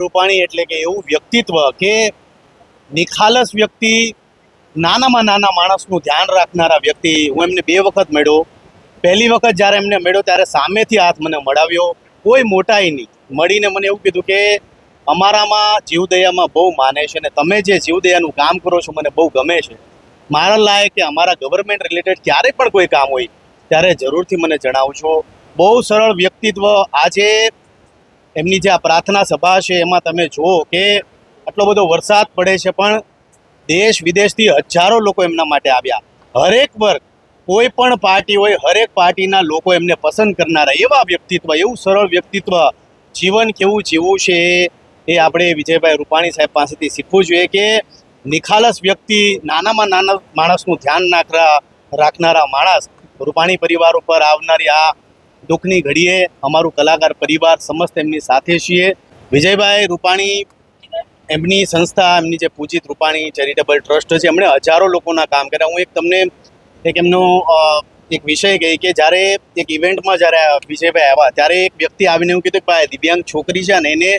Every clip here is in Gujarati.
રૂપાણી એટલે કે એવું વ્યક્તિત્વ કે નિખાલસ વ્યક્તિ, નાનામાં નાના માણસનું ધ્યાન રાખનારા વ્યક્તિ, હું એમને બે વખત મળ્યો. પહેલી વખત જ્યારે એમને મળ્યો ત્યારે સામેથી હાથ મને મળાવ્યો. કોઈ મોટાઈ નહીં. મળીને મને એવું કીધું કે અમારામાં જીવદયામાં બહુ માને છે અને તમે જે જીવદયાનું કામ કરો છો મને બહુ ગમે છે. મારા લાયક કે અમારા ગવર્મેન્ટ રિલેટેડ ક્યારે પણ કોઈ કામ હોય ત્યારે જરૂરથી મને જણાવશો બહુ સરળ વ્યક્તિત્વ આજે એમની જે આ પ્રાર્થના સભા છે, એમાં તમે જુઓ કે આટલો બધો વરસાદ પડે છે, પણ દેશ વિદેશથી હજારો લોકો એમના માટે આવ્યા. હરેક વર્ગ, કોઈ પણ પાર્ટી હોય, હરેક પાર્ટીના લોકો એમને પસંદ કરનારા, એવા વ્યક્તિત્વ, એવું સરળ વ્યક્તિત્વ, જીવન કેવું જીવવું છે એ- આપણે વિજયભાઈ રૂપાણી સાહેબ પાસેથી શીખવું જોઈએ કે નિખાલસ વ્યક્તિ, નાનામાં નાના માણસનું ધ્યાન નાખરા, રાખનારા માણસ, રૂપાણી પરિવાર ઉપર આવનારી આ દુઃખની ઘડીએ અમારું કલાકાર પરિવાર સમસ્ત એમની સાથે છીએ. વિજયભાઈ રૂપાણી એમની સંસ્થા, એમની જે પૂજિત રૂપાણી ચેરિટેબલ ટ્રસ્ટ છે, એમણે હજારો લોકોના કામ કર્યા. હું એક તમને એક એમનો એક વિષય કહી કે જ્યારે એક ઇવેન્ટમાં જ્યારે વિજયભાઈ આવ્યા, ત્યારે એક વ્યક્તિ આવીને એવું કીધું કે, ભાઈ, દિવ્યાંગ છોકરી છે ને, એને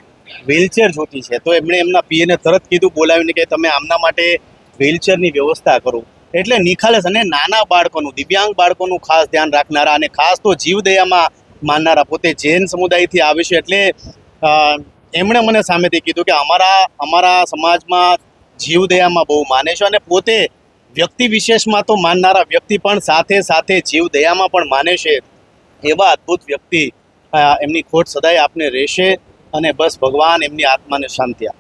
વ્હીલચેર જોતી છે. તો એમણે એમના પીએને તરત કીધું, બોલાવીને કે, તમે આમના માટે વ્હીલચેરની વ્યવસ્થા કરો. એટલે નિખાલસ અને નાના બાળકોનું, દિવ્યાંગ બાળકોનું ખાસ ધ્યાન રાખનારા અને ખાસ તો જીવદયામાં માનનારા પોતે જૈન સમુદાયથી આવે છે એટલે એમણે મને સામેથી કીધું કે અમારા અમારા સમાજમાં જીવદયામાં બહુ માને છે અને પોતે વ્યક્તિ વિશેષમાં તો માનનારા વ્યક્તિ પણ સાથે સાથે જીવદયામાં પણ માને છે. એવા અદ્ભુત વ્યક્તિ એમની ખોટ સદાય આપને રહેશે અને બસ ભગવાન એમની આત્માને શાંતિ આપે.